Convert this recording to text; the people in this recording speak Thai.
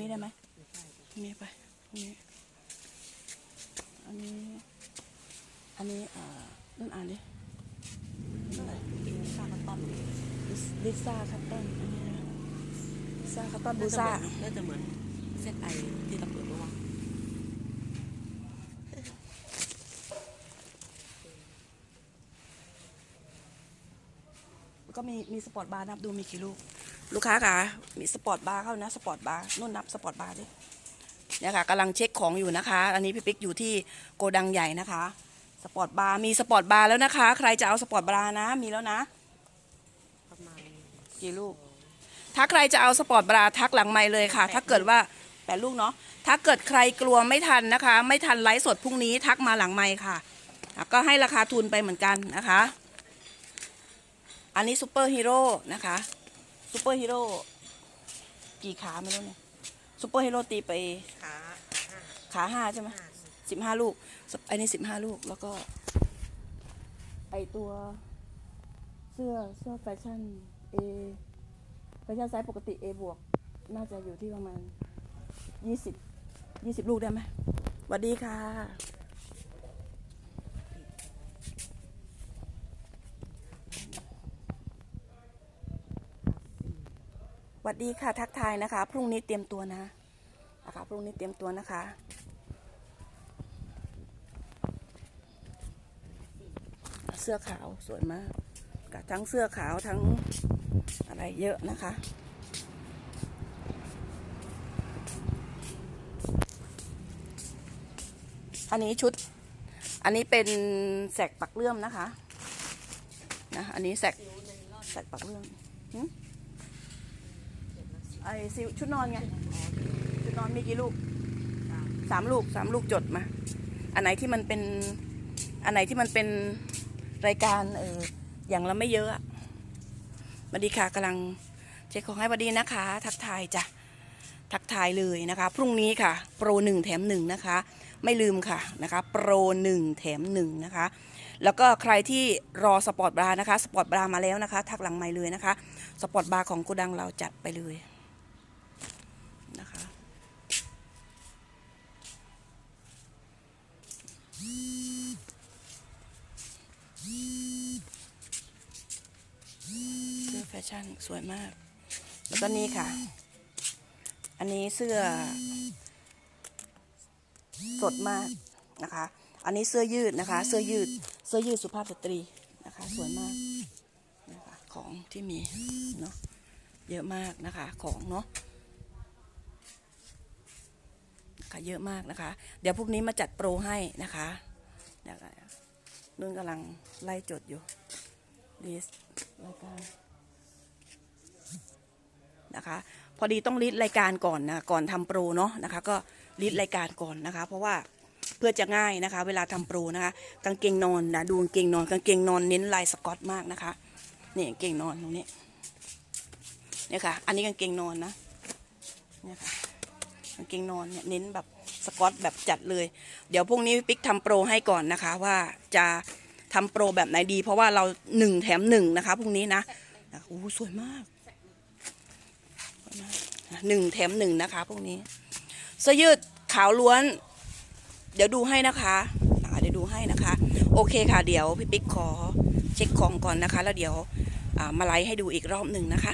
นี้ได้ไหมพรุ่งนี้ไปพรุ่งนี้ อันนี้ อันนี้อ่านั่นอ่านดิอะไรกินข้าวข้าวต้มลิซ่าคัตตันอันนี้นะลิซ่าคัตตันบูซ่าน่าจะเหมือนเส้นไอที่ตำรวจบอกว่าก็มีมีสปอร์ตบาร์นับดูมีกี่ลูก ลูกค้าค่ะมีสปอร์ตบาร์เข้านะสปอร์ตบาร์นู่นนับสปอร์ตบาร์ดิเนี่ยค่ะกำลังเช็คของอยู่นะคะ อันนี้พี่ปิ๊กอยู่ที่โกดังใหญ่นะคะ สปอร์ตบาร์มีสปอร์ตบาร์แล้วนะคะ ใครจะเอาสปอร์ตบาร์นะ มีแล้วนะประมาณกี่ลูก ถ้าใครจะเอาสปอร์ตบราทักหลังไม่เลยค่ะ ถ้าเกิดว่าแปดลูกเนาะถ้าเกิดใครกลัวไม่ทันนะคะ ไม่ทันไลฟ์สดพรุ่งนี้ทักมาหลังไม่ค่ะอะ ก็ให้ราคาทุนไปเหมือนกันนะคะ อันนี้ซูเปอร์ฮีโร่นะคะ ซูเปอร์ฮีโร่กี่ขาไม่รู้เนี่ยซูเปอร์ฮีโร่ตีไปขาขาห้าใช่ไหมห้าสิบห้าลูก อันนี้สิบห้าลูกแล้วก็ ไอตัวเสื้อเสื้อแฟชั่น A แฟชั่นไซส์ปกติ A บวก น่าจะอยู่ที่ประมาณยี่สิบยี่สิบลูกได้ไหมสวัสดีค่ะ วัสดีค่ะทักทายนะคะ พรุ่งนี้เตรียมตัวนะนะคะพรุ่งนี้เตรียมตัวนะคะ เสื้อขาวสวยมากกับทั้งเสื้อขาวทั้งอะไรเยอะนะคะอันนี้ชุด อันนี้เป็นแสกปักเลื่อมนะคะ นะ อันนี้แสกแสกปักเลื่อม ไอซิวชุดนอนไงชุดนอนมีกี่ลูกสามลูกสามลูกจดมา อันไหนที่มันเป็น อันไหนที่มันเป็นรายการเอออย่างละไม่เยอะอะสวัสดีค่ะกำลังเช็คของให้สวัสดีนะคะ ทักทายจ้ะทักทายเลยนะคะ พรุ่งนี้ค่ะ โปรหนึ่งแถมหนึ่งนะคะ ไม่ลืมค่ะนะคะโปรหนึ่งแถมหนึ่งนะคะ แล้วก็ใครที่รอสปอร์ตบรานะคะ สปอร์ตบรามาแล้วนะคะ ทักหลังไม่เลยนะคะ สปอร์ตบราของโกดังเราจัดไปเลย นะคะ เสื้อแฟชั่นสวยมาก แล้วก็นี่ค่ะ อันนี้เสื้อ สดมากนะคะ อันนี้เสื้อยืดนะคะ เสื้อยืด เสื้อยืดสุภาพสตรีนะคะ สวยมากนะคะของที่มีเนาะ เยอะมากนะคะของเนาะ ค่ะเยอะมากนะคะ เดี๋ยวพวกนี้มาจัดโปรให้นะคะเดี๋ยวนุ่นกำลังไล่จดอยู่ลิสรายการนะคะ พอดีต้องลิสรายการก่อนนะก่อนทำโปรเนาะนะคะ ก็ลิสรายการก่อนนะคะ เพราะว่าเพื่อจะง่ายนะคะ เวลาทำโปรนะคะกางเกงนอนนะดูกางเกงนอนกางเกงนอนเน้นลายสกอตมากนะคะนี่กางเกงนอนตรงนี้เนี่ยค่ะ อันนี้กางเกงนอนนะเนี่ยค่ะ กางเกงนอนเนี่ยเน้นแบบสกอตแบบจัดเลย เดี๋ยวพรุ่งนี้ปิ๊กทำโปรให้ก่อนนะคะ ว่าจะทำโปรแบบไหนดี เพราะว่าเราหนึ่งแถมหนึ่งนะคะพรุ่งนี้นะโอ้สวยมากหนึ่งแถมหนึ่งนะคะพรุ่งนี้เสื้อยืดขาวล้วน เดี๋ยวดูให้นะคะเดี๋ยวดูให้นะคะ โอเคค่ะ เดี๋ยวพี่ปิ๊กขอเช็คของก่อนนะคะ แล้วเดี๋ยวมาไลฟ์ให้ดูอีกรอบหนึ่งนะคะ